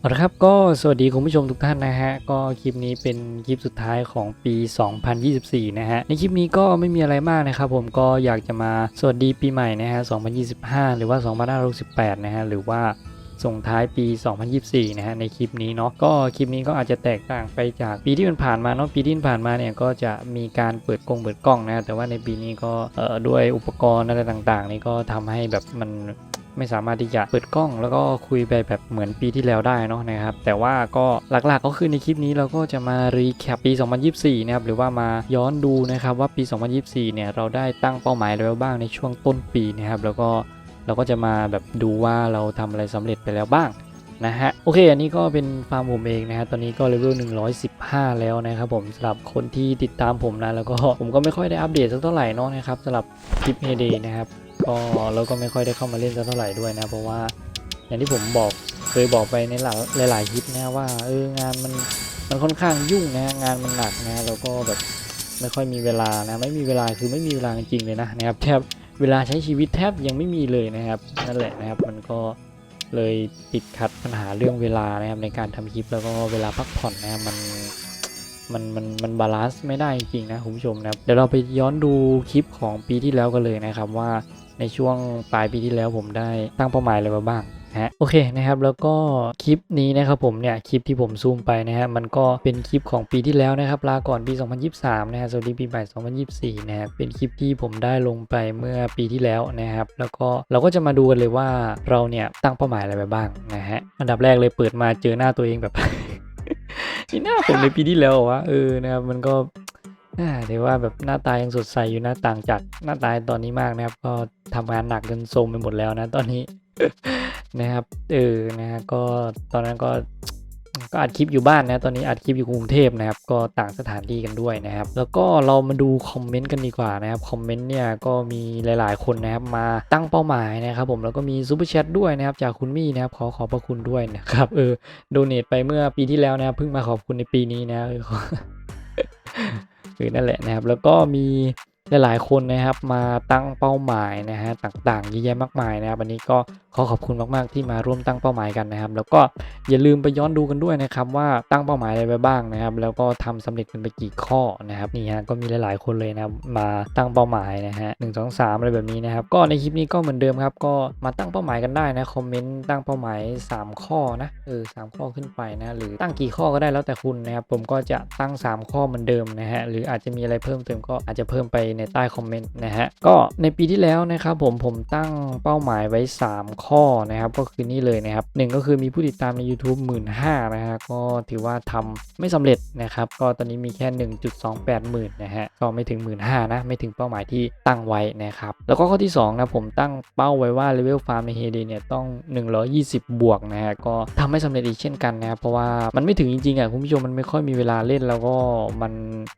เอาละครับก็สวัสดีคุณผู้ชมทุกท่านนะฮะก็คลิปนี้เป็นคลิปสุดท้ายของปี 2024 นะฮะในคลิปนี้ก็ไม่มีอะไรมากนะครับผมก็อยากจะมาสวัสดีปีใหม่นะฮะ 2025 หรือว่า 2568 นะฮะหรือว่าส่งท้ายปี 2024 นะฮะในคลิปนี้เนาะก็คลิปนี้ก็อาจจะแตกต่างไปจากปีที่ผ่านมาเนาะปีที่ผ่านมาเนี่ยก็จะมีการเปิดกล้องเปิดกล้องนะแต่ว่าในปีนี้ก็เอ่อด้วยอุปกรณ์อะไรต่างๆ นี่ก็ทำให้แบบมัน ไม่สามารถที่จะเปิดกล้อง แล้วก็คุยไปแบบเหมือนปีที่แล้วได้เนาะนะครับ แต่ว่าก็หลักๆก็คือในคลิปนี้เราก็จะมารีแคปปี 2024 นะครับ หรือว่ามาย้อนดูนะครับว่าปี 2024 เนี่ยเราได้ตั้งเป้าหมายอะไรบ้างในช่วงต้นปีนะครับ แล้วก็เราก็จะมาแบบดูว่าเราทำอะไรสำเร็จไปแล้วบ้างนะฮะโอเคอันนี้ก็เป็นฟาร์มผมเองนะฮะตอนนี้ก็เลเวล115 แล้วนะครับผมสำหรับคนที่ติดตามผมนะแล้วก็ผมก็ไม่ค่อยได้อัปเดตสักเท่าไหร่เนาะนะครับสำหรับคลิปเฮเดนะครับ ก็เราก็ไม่ค่อยได้เข้ามาเล่นสักเท่าไหร่ด้วยนะ เพราะว่าอย่างที่ผมบอกเคยบอกไปในหลายหลายคลิปนะว่าเอองานมันมันค่อนข้างยุ่งนะงานมันหนักนะแล้วก็แบบไม่ค่อยมีเวลานะไม่มีเวลาคือไม่มีเวลาจริงเลยนะนะครับแทบเวลาใช้ชีวิตแทบยังไม่มีเลยนะครับนั่นแหละนะครับมันก็เลยติดขัดปัญหาเรื่องเวลานะครับในการทำคลิปแล้วก็เวลาพักผ่อนนะครับมัน มันมันมันบาลานซ์ไม่ได้จริงนะคุณผู้ชมนะเดี๋ยวเราไปย้อนดูคลิปของปีที่แล้วกันเลยนะครับว่าในช่วงปลายปีที่แล้วผมได้ตั้งเป้าหมายอะไรมาบ้างนะฮะโอเคนะครับแล้วก็คลิปนี้นะครับผมเนี่ยคลิปที่ผมซูมไปนะฮะมันก็เป็นคลิปของปีที่แล้วนะครับลาก่อนปี 2023 นะฮะสวัสดีปีใหม่2024 นะครับเป็นคลิปที่ผมได้ลงไปเมื่อปีที่แล้วนะครับแล้วก็เราก็จะมาดูกันเลยว่าเราเนี่ยตั้งเป้าหมายอะไรไปบ้างนะฮะอันดับแรกเลยเปิดมาเจอหน้าตัวเองแบบ นี่หน้าผมในปีที่แล้ววะเออนะครับมันก็น่าเดี๋ยวว่าแบบหน้าตายังสดใสอยู่นะต่างจากหน้าตาตอนนี้มากนะครับ ก็ทำงานหนักจนโทรมไปหมดแล้วนะตอนนี้นะครับเออนะฮะก็ตอนนั้นก็ ก็อัดคลิปอยู่บ้านนะตอนนี้อัดคลิปอยู่กรุงเทพนะครับก็ต่างสถานที่กันด้วยนะครับแล้วก็เรามาดูคอมเมนต์กันดีกว่านะครับคอมเมนต์เนี่ยก็มีหลาย ๆ คนนะครับมาตั้งเป้าหมายนะครับผมแล้วก็มีซูเปอร์แชทด้วยนะครับจากคุณมี่นะครับขอขอบพระคุณด้วยนะครับเออโดเนทไปเมื่อปีที่แล้วนะครับเพิ่งมาขอบคุณในปีนี้นะคือนั่นแหละนะครับแล้วก็มีหลาย ๆ คนนะครับมาตั้งเป้าหมายนะฮะต่างๆเยอะแยะมากมายนะครับอันนี้ก็ อขอบคุณมาก ๆ ที่มาร่วมตั้งเป้าหมายกันนะครับ แล้วก็อย่าลืมไปย้อนดูกันด้วยนะครับ ว่าตั้งเป้าหมายอะไรไปบ้างนะครับ แล้วก็ทำสำเร็จกันไปกี่ข้อนะครับนี่ฮะก็มีหลาย ๆ คนเลยนะมาตั้งเป้าหมายนะฮะหนึ่งสองสามอะไรแบบนี้นะครับ ก็ในคลิปนี้ก็เหมือนเดิมครับ ก็มาตั้งเป้าหมายกันได้นะคอมเมนต์ตั้งเป้าหมาย 3 ข้อนะเออสามข้อขึ้นไปนะหรือตั้งกี่ข้อก็ได้แล้วแต่คุณนะครับ ผมก็จะตั้ง 3 ข้อเหมือนเดิมนะฮะหรืออาจจะมีอะไรเพิ่มเติมก็อาจจะเพิ่มไปในใต้คอมเมนต์นะฮะก็ในปีที่แล้วนะครับผมผมตั้งเป้าหมายไว้ 3 ข้อนะครับก็คือนี่เลยนะครับหนึ่งก็คือมีผู้ติดตามใน YouTube 1 5ื่นนะฮะก็ถือว่าทำไม่สำเร็จนะครับก็ตอนนี้มีแค่ 1.28หมื่นนะฮะก็ไม่ถึง 1 5ื่นนะไม่ถึงเป้าหมายที่ตั้งไว้นะครับแล้วก็ข้อที่2นะผมตั้งเป้าไว้ว่าเลเวลฟาร์มในเฮเดเนี่ยต้อง 120 บวกนะฮะก็ทำไม่สำเร็จอีกเช่นกันนะครับเพราะว่ามันไม่ถึงจริงๆอะคุณผู้ชมมันไม่ค่อยมีเวลาเล่นแล้วก็มัน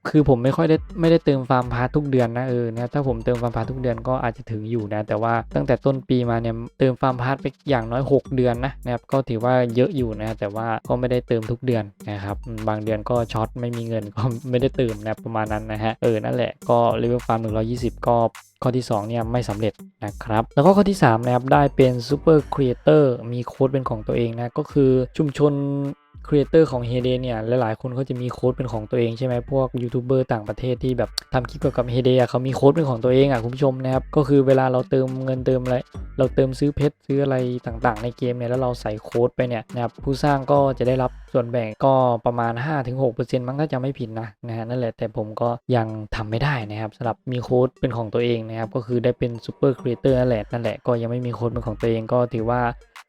คือผมไม่ค่อยได้ไม่ได้เติมฟาร์มพาร์ททุกเดือนนะเออนะถ้าผมเติมฟาร์มพาร์ททุกเดือนก็อาจจะถึงอยู่นะแต่ว่าตั้งแต่ต้นปีมาเนี่ยเติมฟาร์มพาร์ทไปอย่างน้อย 6 เดือนนะนะครับก็ถือว่าเยอะอยู่นะแต่ว่าก็ไม่ได้เติมทุกเดือนนะครับบางเดือนก็ช็อตไม่มีเงินก็ไม่ได้เติมนะประมาณนั้นนะฮะเออนั่นแหละก็เลเวลฟาร์ม120 ก็ข้อที่2เนี่ยไม่สำเร็จนะครับ แล้วก็ข้อที่3นะครับได้เป็นซูเปอร์ครีเอเตอร์มีโค้ดเป็นของตัวเองนะก็คือชุมชน ครีเอเตอร์ของเฮเดเนี่ยหลายๆ คนเขาจะมีโค้ดเป็นของตัวเองใช่ไหมพวกยูทูบเบอร์ต่างประเทศที่แบบทำคลิปเกี่ยวกับเฮเดเขามีโค้ดเป็นของตัวเองอะคุณผู้ชมนะครับก็คือเวลาเราเติมเงินเติมอะไรเราเติมซื้อเพชรซื้ออะไรต่างๆ ในเกมเนี่ยแล้วเราใส่โค้ดไปเนี่ยนะครับผู้สร้างก็จะได้รับส่วนแบ่งก็ประมาณ 5-6%มั้งถ้าจะไม่ผิดนะนะฮะนั่นแหละแต่ผมก็ยังทำไม่ได้นะครับสำหรับมีโค้ดเป็นของตัวเองนะครับก็คือได้เป็นซูเปอร์ครีเอเตอร์นั่นแหละนั่นแหละก็ยังไม่มีโค้ดเป็นของตัวเองก็ถือว่า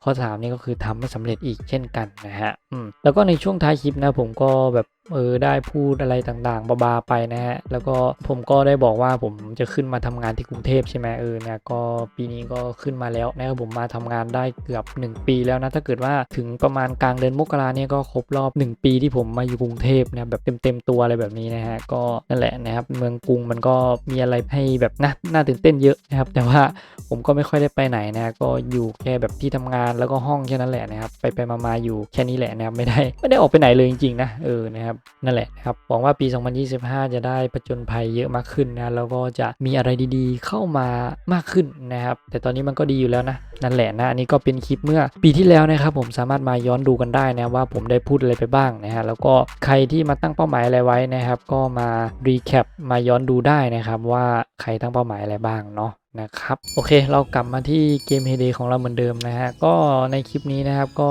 ข้อ 3 นี่ก็คือทำไม่สำเร็จอีกเช่นกันนะฮะ อืม แล้วก็ในช่วงท้ายคลิปนะผมก็แบบเออได้พูดอะไรต่างๆบาๆไปนะฮะ แล้วก็ผมก็ได้บอกว่าผมจะขึ้นมาทำงานที่กรุงเทพใช่ไหมเออเนี่ยก็ปีนี้ก็ขึ้นมาแล้วนะครับผมมาทำงานได้เกือบ 1 ปีแล้วนะ ถ้าเกิดว่าถึงประมาณกลางเดือนมกราเนี่ยก็ครบรอบ 1 ปีที่ผมมาอยู่กรุงเทพนะแบบเต็มๆตัวอะไรแบบนี้นะฮะ ก็นั่นแหละนะครับเมืองกรุงมันก็มีอะไรให้แบบน่าน่าตื่นเต้นเยอะนะครับ แต่ว่าผมก็ไม่ค่อยได้ไปไหนนะก็อยู่แค่แบบที่ทำงานแล้วก็ห้องแค่นั้นแหละนะครับไปไปมาๆอยู่แค่นี้แหละนะครับไม่ได้ไม่ได้ออกไปไหนเลยจริงๆนะเออนะครับนะครับนั่นแหละนะครับหวังว่าปี 2025 จะได้ประจนภัยเยอะมากขึ้นนะแล้วก็จะมีอะไรดีๆ เข้ามามากขึ้นนะครับ แต่ตอนนี้มันก็ดีอยู่แล้วนะนั่นแหละนะอันนี้ก็เป็นคลิปเมื่อปีที่แล้วนะครับ ผมสามารถมาย้อนดูกันได้นะว่าผมได้พูดอะไรไปบ้างนะฮะแล้วก็ใครที่มาตั้งเป้าหมายอะไรไว้นะครับ ก็มารีแคปมาย้อนดูได้นะครับ ว่าใครตั้งเป้าหมายอะไรบ้างเนาะนะครับโอเคเรากลับมาที่เกม h ฮเดของเราเหมือนเดิมนะฮะก็ในคลิปนี้นะครับก็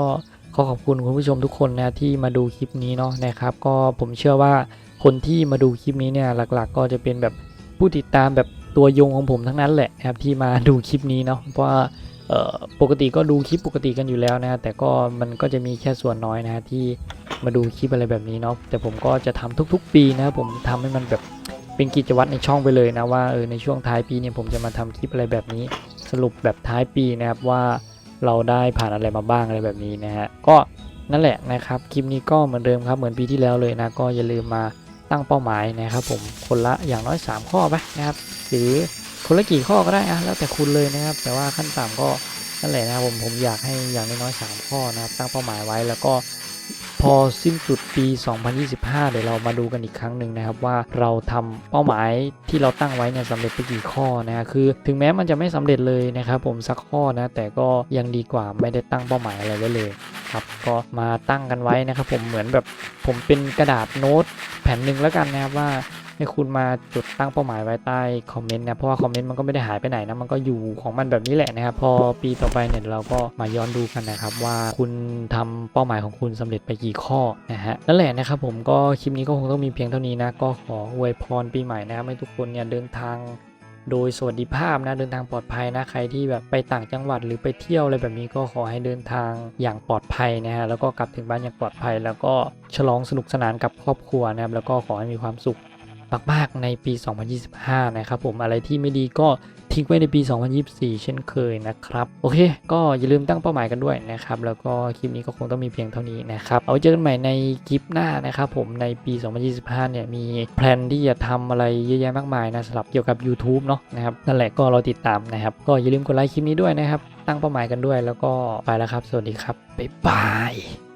ขอขอบคุณคุณผู้ชมทุกคนนะที่มาดูคลิปนี้เนาะนะครับ ก็ผมเชื่อว่าคนที่มาดูคลิปนี้เนี่ยหลักๆ ก็จะเป็นแบบผู้ติดตามแบบตัวยงของผมทั้งนั้นแหละนะครับที่มาดูคลิปนี้เนาะเพราะว่าปกติก็ดูคลิปปกติกันอยู่แล้วนะแต่ก็มันก็จะมีแค่ส่วนน้อยนะที่มาดูคลิปอะไรแบบนี้เนาะแต่ผมก็จะทำทุก ๆ ปีนะผมทำให้มันแบบเป็นกิจวัตรในช่องไปเลยนะว่าเออในช่วงท้ายปีเนี่ยผมจะมาทำคลิปอะไรแบบนี้สรุปแบบท้ายปีนะครับว่า เราได้ผ่านอะไรมาบ้างอะไรแบบนี้นะฮะก็นั่นแหละนะครับคลิปนี้ก็เหมือนเดิมครับเหมือนปีที่แล้วเลยนะก็อย่าลืมมาตั้งเป้าหมายนะครับผมคนละอย่างน้อย 3 ข้อไปนะครับหรือคนละกี่ข้อก็ได้อะแล้วแต่คุณเลยนะครับ แต่ว่าขั้นต่ำก็นั่นแหละนะครับผมผมอยากให้อย่างน้อยๆ3ข้อนะครับตั้งเป้าหมายไว้แล้วก็ พอสิ้นสุดปี 2025 เดี๋ยวเรามาดูกันอีกครั้งหนึ่งนะครับว่าเราทำเป้าหมายที่เราตั้งไว้เนี่ยสำเร็จไปกี่ข้อนะฮะคือ ถึงแม้มันจะไม่สำเร็จเลยนะครับผมสักข้อนะแต่ก็ยังดีกว่าไม่ได้ตั้งเป้าหมายอะไรไว้เลยครับก็มาตั้งกันไว้นะครับผมเหมือนแบบผมเป็นกระดาษโน้ตแผ่นหนึ่งแล้วกันนะครับว่า ให้คุณมาจดตั้งเป้าหมายไว้ใต้คอมเมนต์นะเพราะว่าคอมเมนต์มันก็ไม่ได้หายไปไหนนะมันก็อยู่ของมันแบบนี้แหละนะครับพอปีต่อไปเนี่ยเราก็มาย้อนดูกันนะครับว่าคุณทำเป้าหมายของคุณสำเร็จไปกี่ข้อนะฮะนั่นแหละนะครับผมก็คลิปนี้ก็คงต้องมีเพียงเท่านี้นะก็ขออวยพรปีใหม่นะครับให้ทุกคนเนี่ยเดินทางโดยสวัสดิภาพนะเดินทางปลอดภัยนะใครที่แบบไปต่างจังหวัดหรือไปเที่ยวอะไรแบบนี้ก็ขอให้เดินทางอย่างปลอดภัยนะฮะแล้วก็กลับถึงบ้านอย่างปลอดภัย แล้วก็ฉลองสนุกสนานกับครอบครัวนะครับแล้วก็ขอให้มีความสุข มากๆในปี 2025 นะครับผมอะไรที่ไม่ดีก็ทิ้งไว้ในปี 2024 เช่นเคยนะครับ โอเค ก็อย่าลืมตั้งเป้าหมายกันด้วยนะครับ แล้วก็คลิปนี้ก็คงต้องมีเพียงเท่านี้นะครับ เอาไว้เจอกันใหม่ในคลิปหน้านะครับผมในปี 2025 เนี่ยมีแพลนที่จะทำอะไรเยอะแยะมากมายนะสำหรับเกี่ยวกับ YouTube เนาะนะครับนั่นแหละก็รอติดตามนะครับ ก็อย่าลืมกดไลค์คลิปนี้ด้วยนะครับ ตั้งเป้าหมายกันด้วย แล้วก็ไปแล้วครับ สวัสดีครับบ๊ายบาย